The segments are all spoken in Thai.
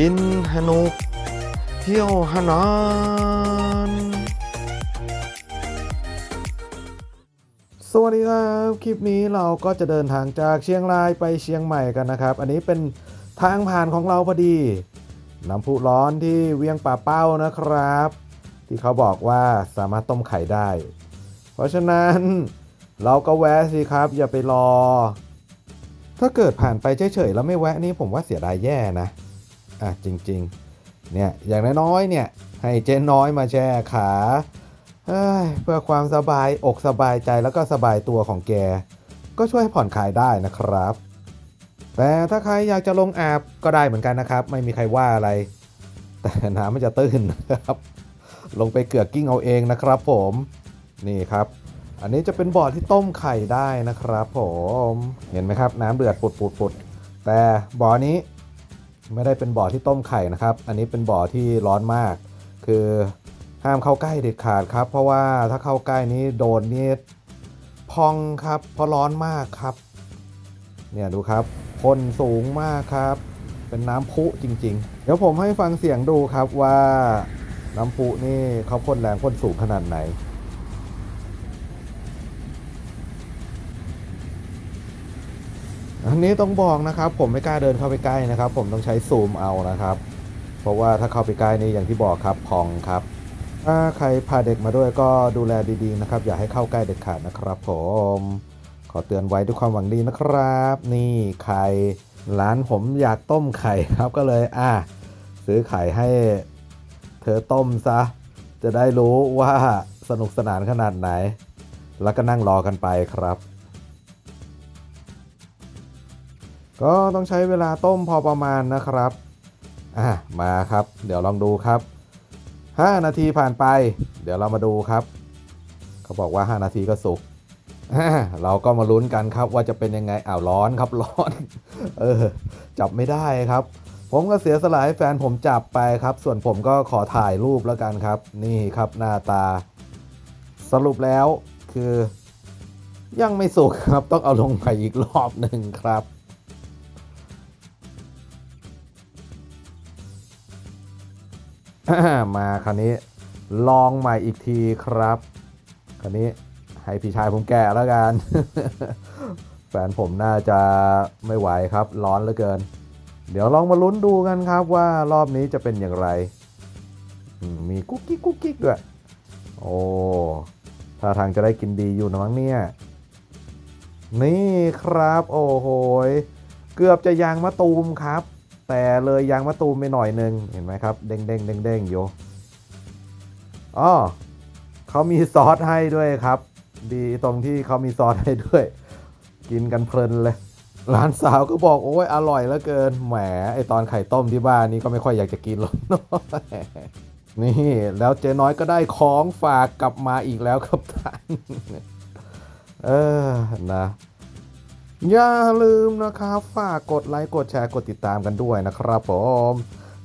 กินฮานุก เที่ยวฮานอนสวัสดีครับ คลิปนี้เราก็จะเดินทางจากเชียงรายไปเชียงใหม่กันนะครับ อันนี้เป็นทางผ่านของเราพอดีน้ำพุร้อนที่เวียงป่าเป้านะครับ ที่เขาบอกว่าสามารถต้มไข่ได้ เพราะฉะนั้นเราก็แวะสิครับ อย่าไปรอ ถ้าเกิดผ่านไปเฉยๆแล้วไม่แวะนี่ผมว่าเสียดายแย่นะ อะจริงๆเนี่ยอย่างน้อยๆเนี่ยให้เจ๊น้อยมาแช่ขาเเพื่อความสบายอกสบายใจแล้วก็สบายตัวของแก ก็ช่วยผ่อนคลายได้นะครับ แต่ถ้าใครอยากจะลงอาบก็ได้เหมือนกันนะครับ ไม่มีใครว่าอะไร แต่น้ำมันจะตื้นนะครับ ลงไปเกือกกิ้งเอาเองนะครับผมนี่ครับ อันนี้จะเป็นบ่อที่ต้มไข่ได้นะครับ ผมเห็นไหมครับ น้ำเดือดปุดปุดปุดแต่บ่อนี้ ไม่ได้เป็นบ่อที่ต้มไข่นะครับ อันนี้เป็นบ่อที่ร้อนมาก คือห้ามเข้าใกล้เด็ดขาดครับ เพราะว่าถ้าเข้าใกล้นี้โดนนี่พองครับเพราะร้อนมากครับ เนี่ยดูครับพ่นสูงมากครับ เป็นน้ำพุจริง ๆ เดี๋ยวผมให้ฟังเสียงดูครับว่าน้ำพุนี่เขาพ่นแรงพ่นสูงขนาดไหน อันนี้ต้องบอกนะครับ ผมไม่กล้าเดินเข้าไปใกล้นะครับ ผมต้องใช้ซูมเอานะครับ เพราะว่าถ้าเข้าไปใกล้นี่อย่างที่บอกครับพองครับ ถ้าใครพาเด็กมาด้วยก็ดูแลดีๆนะครับ อย่าให้เข้าใกล้เด็ดขาดนะครับ ผม ขอเตือนไว้ด้วยความหวังดีนะครับ นี่ไข่ร้านผมอยากต้มไข่ครับก็เลยอะซื้อไข่ให้เธอต้มซะ จะได้รู้ว่าสนุกสนานขนาดไหน แล้วก็นั่งรอกันไปครับ ก็ต้องใช้เวลาต้มพอประมาณนะครับอะมาครับ เดี๋ยวลองดูครับ 5 นาทีผ่านไป เดี๋ยวเรามาดูครับ เขาบอกว่า 5 นาทีก็สุกเราก็มาลุ้นกันครับว่าจะเป็นยังไงอ้าวร้อนครับร้อน เออ จับไม่ได้ครับ ผมก็เสียสละให้แฟนผมจับไปครับ ส่วนผมก็ขอถ่ายรูปแล้วกันครับ นี่ครับหน้าตา สรุปแล้วคือ ยังไม่สุกครับ ต้องเอาลงไปอีกรอบหนึ่งครับ มาคราวนี้ลองใหม่อีกทีครับ คราวนี้ให้พี่ชายผมแก่แล้วกัน แฟนผมน่าจะไม่ไหวครับ ร้อนเหลือเกิน เดี๋ยวลองมาลุ้นดูกันครับว่ารอบนี้จะเป็นอย่างไร มีกุ๊กกิ๊กกุ๊กกิ๊กด้วย โอ้ถ้าทางจะได้กินดีอยู่นะมั้งเนี่ย นี่ครับ โอ้โห เกือบจะยางมะตูมครับ แต่เลยยางมะตูมไปหน่อยหนึ่งเห็นไหมครับเด้งเด้งเด้งเด้งอยู่อ๋อเขามีซอสให้ด้วยครับ ดีตรงที่เขามีซอสให้ด้วย กินกันเพลินเลยร้านสาวก็บอกโอ้ยอร่อยเหลือเกินแหมไอตอนไข่ต้มที่บ้านนี้ก็ไม่ค่อยอยากจะกินหรอกนี่แล้วเจ๊น้อยก็ได้ของฝากกลับมาอีกแล้วครับท่านเออนะ อย่าลืมนะครับฝากกดไลค์กดแชร์กดติดตามกันด้วยนะครับผม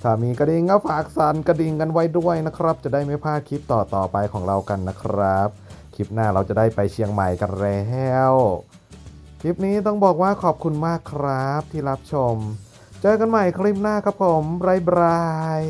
ถ้ามีกระดิ่งก็ฝากสั่นกระดิ่งกันไว้ด้วยนะครับ จะได้ไม่พลาดคลิปต่อต่อๆไปของเรากันนะครับ คลิปหน้าเราจะได้ไปเชียงใหม่กันแล้วคลิปนี้ต้องบอกว่าขอบคุณมากครับที่รับชม เจอกันใหม่คลิปหน้าครับผมบายบาย